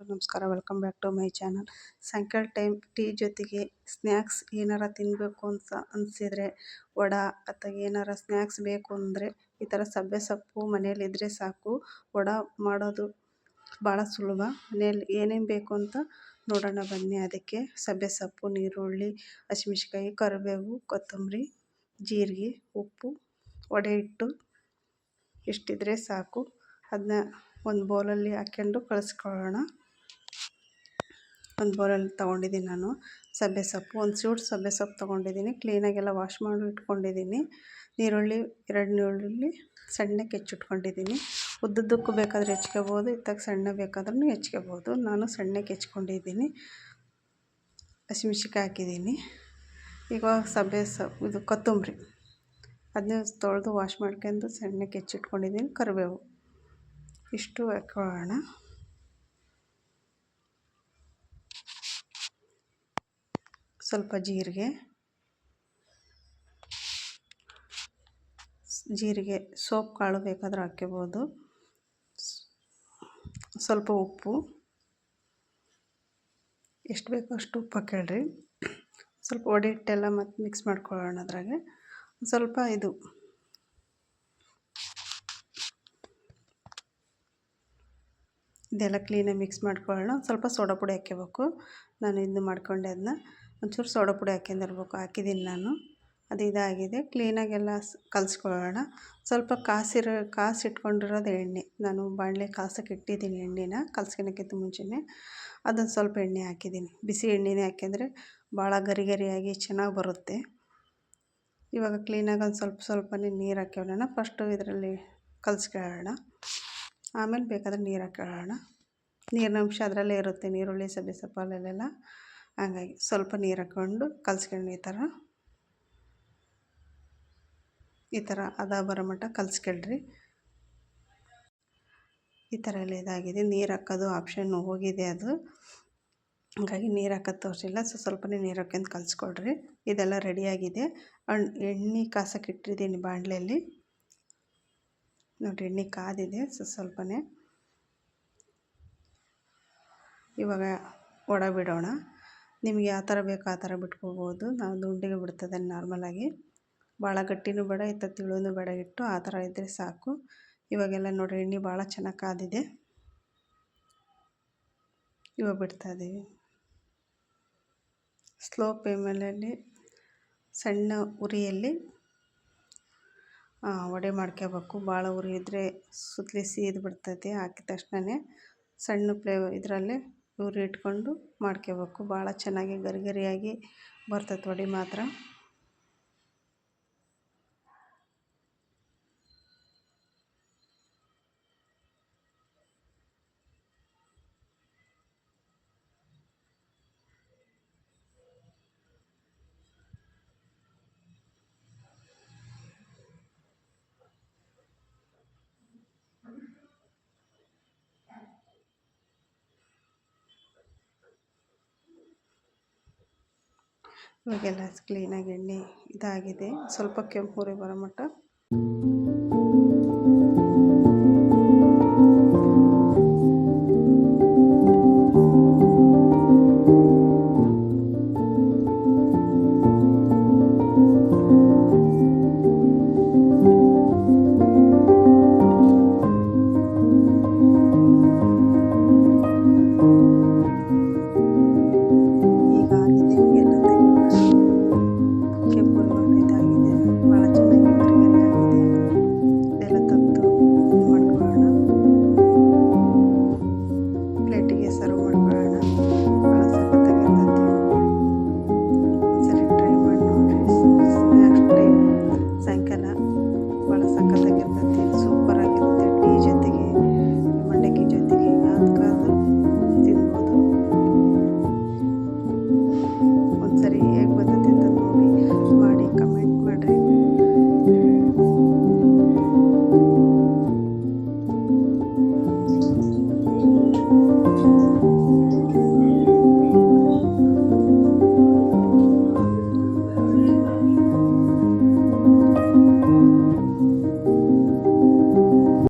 ನಮಸ್ಕಾರ. Welcome back to my channel ಸಾಯಂಕಾಲ time tea ಜೊತೆಗೆ ಸ್ನ್ಯಾಕ್ಸ್ ಏನಾರ ತಿನ್ನಬೇಕು ಅಂತ ಅನಿಸಿದರೆ ವಡ ಅಥವಾ ಏನಾರ ಸ್ನ್ಯಾಕ್ಸ್ ಬೇಕು ಅಂದರೆ ಈ ಥರ ಸಬ್ಬೆ ಸೊಪ್ಪು ಮನೇಲಿದ್ದರೆ ಸಾಕು. ವಡ ಮಾಡೋದು ಭಾಳ ಸುಲಭ. ಮನೆಯಲ್ಲಿ ಏನೇನು ಬೇಕು ಅಂತ ನೋಡೋಣ ಬನ್ನಿ. ಅದಕ್ಕೆ ಸಬ್ಬೆ ಸೊಪ್ಪು ನೀರುಳ್ಳಿ ಹಸಿಮೆಣ್ಸಿಕಾಯಿ ಕರಿಬೇವು, ಕೊತ್ತಂಬರಿ, ಜೀರಿಗೆ, ಉಪ್ಪು, ವಡೆ ಹಿಟ್ಟು ಇಷ್ಟಿದ್ರೆ ಸಾಕು. ಅದನ್ನ ಒಂದು ಬೌಲಲ್ಲಿ ಹಾಕ್ಕೊಂಡು ಕಳಿಸ್ಕೊಳ್ಳೋಣ. ಒಂದು ಬೌಲಲ್ಲಿ ತೊಗೊಂಡಿದ್ದೀನಿ ನಾನು. ಸಬ್ಬೆ ಸೊಪ್ಪು, ಒಂದು ಸೂಟ್ ಸಬ್ಬೆ ಸೊಪ್ಪು ತೊಗೊಂಡಿದ್ದೀನಿ. ಕ್ಲೀನಾಗೆಲ್ಲ ವಾಶ್ ಮಾಡಿ ಇಟ್ಕೊಂಡಿದ್ದೀನಿ. ನೀರುಳ್ಳಿ ಎರಡು ನೀರುಳ್ಳಿ ಸಣ್ಣಕ್ಕೆ ಹೆಚ್ಚಿಟ್ಕೊಂಡಿದ್ದೀನಿ. ಉದ್ದುದ್ದಕ್ಕೂ ಬೇಕಾದರೆ ಹೆಚ್ಕೋಬೋದು, ಇತ್ತಾಗ ಸಣ್ಣ ಬೇಕಾದ್ರೂ ಹೆಚ್ಕೋಬೋದು. ನಾನು ಸಣ್ಣಕ್ಕೆ ಹೆಚ್ಕೊಂಡಿದ್ದೀನಿ. ಹಸಿಮೆಣ್ಸಿಕಾಯಿ ಹಾಕಿದ್ದೀನಿ. ಈಗ ಸಬ್ಬೆ ಸೊಪ್ಪು, ಇದು ಕೊತ್ತಂಬರಿ. ಅದನ್ನ ತೊಳೆದು ವಾಶ್ ಮಾಡ್ಕೊಂಡು ಸಣ್ಣಕ್ಕೆ ಹೆಚ್ಚಿಟ್ಕೊಂಡಿದ್ದೀನಿ. ಕರಿಬೇವು. ಇಷ್ಟು ಹಾಕೊಳ್ಳೋಣ ಸ್ವಲ್ಪ ಜೀರಿಗೆ. ಜೀರಿಗೆ ಸೋಪ್ ಕಾಳು ಬೇಕಾದರೂ ಹಾಕ್ಕೋಬೋದು ಸ್ವಲ್ಪ ಉಪ್ಪು. ಎಷ್ಟು ಬೇಕೋ ಅಷ್ಟು ಉಪ್ಪು ಹಾಕೇಳ್ರಿ ಸ್ವಲ್ಪ ಒಡೆ ಹಿಟ್ಟೆಲ್ಲ ಮತ್ತು ಮಿಕ್ಸ್ ಮಾಡ್ಕೊಳ್ಳೋಣ ಅದ್ರಾಗೆ. ಸ್ವಲ್ಪ ಇದು. ಇದೆಲ್ಲ ಕ್ಲೀನಾಗಿ ಮಿಕ್ಸ್ ಮಾಡ್ಕೊಳ್ಳೋಣ. ಸ್ವಲ್ಪ ಸೋಡಾ ಪುಡಿ ಹಾಕ್ಕೋಬೇಕು ನಾನು ಇದು ಮಾಡ್ಕೊಂಡೆ ಅದನ್ನ ಒಂಚೂರು ಸೋಡಾ ಪುಡಿ ಹಾಕ್ಯಂದಿರ್ಬೇಕು. ಹಾಕಿದ್ದೀನಿ ನಾನು. ಅದು ಇದಾಗಿದೆ. ಕ್ಲೀನಾಗೆಲ್ಲ ಕಲಸ್ಕೊಳ್ಳೋಣ. ಸ್ವಲ್ಪ ಕಾಸಿರೋ ಕಾಸು ಇಟ್ಕೊಂಡಿರೋದು ಎಣ್ಣೆ. ನಾನು ಬಾಣಲೆ ಕಾಸಕ್ಕೆ ಇಟ್ಟಿದ್ದೀನಿ ಎಣ್ಣೆನ ಕಲ್ಸ್ಕೊಳಕ್ಕಿಂತ ಮುಂಚೆನೇ. ಅದೊಂದು ಸ್ವಲ್ಪ ಎಣ್ಣೆ ಹಾಕಿದ್ದೀನಿ. ಬಿಸಿ ಎಣ್ಣೆನೇ ಹಾಕಿದ್ರೆ ಭಾಳ ಗರಿ ಗರಿಯಾಗಿ ಚೆನ್ನಾಗಿ ಬರುತ್ತೆ. ಇವಾಗ ಕ್ಲೀನಾಗಿ ಒಂದು ಸ್ವಲ್ಪ ಸ್ವಲ್ಪನೇ ನೀರು ಹಾಕ್ಕೊಳ್ಳೋಣ ಫಸ್ಟು ಇದರಲ್ಲಿ ಕಲಿಸ್ಕೊಳ್ಳೋಣ. ಆಮೇಲೆ ಬೇಕಾದರೆ ನೀರು ಹಾಕ್ಕೊಳ್ಳೋಣ ನೀರಿನಂಶ ಅದರಲ್ಲೇ ಇರುತ್ತೆ. ನೀರುಳ್ಳಿ ಸಬ್ಬೆ ಸೊಪ್ಪಲ್ಲೆಲ್ಲ ಹಂಗಾಗಿ ಸ್ವಲ್ಪ ನೀರು ಹಾಕ್ಕೊಂಡು ಕಲ್ಸ್ಕೊಂಡು ಈ ಥರ. ಈ ಥರ ಅದ ಬರೋ ಮಟ್ಟ ಕಲ್ಸ್ಕೊಳ್ರಿ. ಈ ಥರ ಎಲ್ಲ ಇದಾಗಿದೆ. ನೀರು ಹಾಕೋದು ಆಪ್ಷನ್ ಹೋಗಿದೆ ಅದು. ಹಾಗಾಗಿ ನೀರು ಹಾಕೋದು ತೋರಿಸಿಲ್ಲ. ಸೊ ಸ್ವಲ್ಪನೇ ನೀರು ಹಾಕ್ಕೊಂಡು ಕಲಿಸ್ಕೊಡ್ರಿ ಇದೆಲ್ಲ ರೆಡಿಯಾಗಿದೆ ಎಣ್ಣೆ ಕಾಸಕ್ಕೆ ಇಟ್ಟಿದ್ದೀನಿ ಬಾಣಲೆಯಲ್ಲಿ ನೋಡಿ ಎಣ್ಣೆ ಕಾದಿದೆ. ಸೊ ಸ್ವಲ್ಪನೇ. ಇವಾಗ ಒಡ ಬಿಡೋಣ ನಿಮಗೆ ಯಾವ ಥರ ಬೇಕು ಆ ಥರ ಬಿಟ್ಕೋಬೋದು. ನಾವು ದುಂಡಿಗೆ ಬಿಡ್ತದೆ ನಾರ್ಮಲಾಗಿ ಭಾಳ ಗಟ್ಟಿನೂ ಬೇಡ ಇತ್ತ ತಿಳುವೂ ಬೇಡ ಇಟ್ಟು ಆ ಥರ ಇದ್ದರೆ ಸಾಕು. ಇವಾಗೆಲ್ಲ ನೋಡಿರಿ, ಎಣ್ಣೆ ಭಾಳ ಚೆನ್ನಾಗಿ ಕಾದಿದೆ. ಇವಾಗ ಬಿಡ್ತಾಯಿದ್ದೀವಿ ಸ್ಲೋ ಫ್ಲೇಮಲ್ಲಿ ಸಣ್ಣ ಉರಿಯಲ್ಲಿ ವಡೆ ಮಾಡ್ಕೋಬೇಕು. ಭಾಳ ಉರಿ ಇದ್ದರೆ ಸುತ್ತಲಿ ಸೀದು ಬಿಡ್ತೈತಿ, ಹಾಕಿದ ತಕ್ಷಣವೇ ಸಣ್ಣ ಪ್ಲೇ ಇದರಲ್ಲೇ ಉರಿ ಇಟ್ಕೊಂಡು ಮಾಡ್ಕೋಬೇಕು ಭಾಳ ಚೆನ್ನಾಗಿ ಗರಿ ಗರಿಯಾಗಿ ಬರ್ತೈತೆ ವಡೆ ಮಾತ್ರ. ಇವಾಗೆಲ್ಲ ಕ್ಲೀನಾಗಿ ಎಣ್ಣೆ ಇದಾಗಿದೆ. ಸ್ವಲ್ಪ ಕೆಂಪು ಉರಿ ಬರೋ ಮಟ್ಟ.